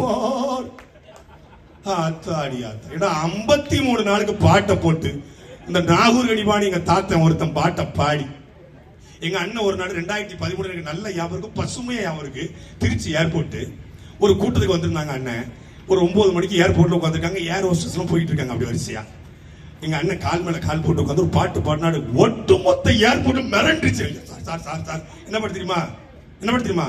போர். ஆத்தாடி ஆத்தா ஏன்னா ஐம்பத்தி மூணு நாளுக்கு பாட்டை போட்டு இந்த நாகூர் கடிபாடி எங்க தாத்தன் ஒருத்தன் பாட்டை பாடி. எங்க அண்ணன் ஒரு நாள் ரெண்டாயிரத்தி பதிமூணு எனக்கு நல்ல ஞாபகம் இருக்கு பசுமையா ஞாபகம் இருக்கு. திருச்சி ஏர்போர்ட் ஒரு கூட்டத்துக்கு வந்திருந்தாங்க அண்ணன். ஒரு ஒன்பது மணிக்கு ஏர்போர்ட்ல உட்காந்துருக்காங்க ஏர் ஹோஸ்டஸ்லாம் போயிட்டு இருக்காங்க அப்படி வரிசையா. எங்க அண்ணன் கால் மேல கால் போட்டு உட்காந்து ஒரு பாட்டு பாடினாடு ஒட்டு மொத்த ஏர்போர்ட் மிரண்டுச்சு. சார் சார் சார் சார் என்ன பண்ண தெரியுமா? என்ன பண்ண தெரியுமா?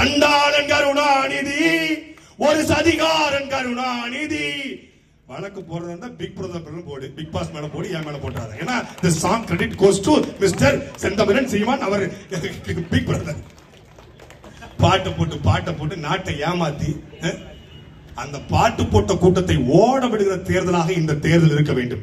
சண்டாளன் கருணாநிதி ஒரு சதிகாரன் கருணாநிதி. வழக்கு போடுறதா இருந்தா பிக் பிரதர் போடு பிக் பாஸ் மேல போடு என் மேல போட்டாரு ஏன்னா the song credit goes to mister Senthamizhan Seeman our big brother பாட்டை போட்டு பாட்டை போட்டு நாட்டை ஏமாத்தி அந்த பாட்டு போட்ட கூட்டத்தை ஓட விடுகிற தேர்தலாக இந்த தேர்தல் இருக்க வேண்டும்.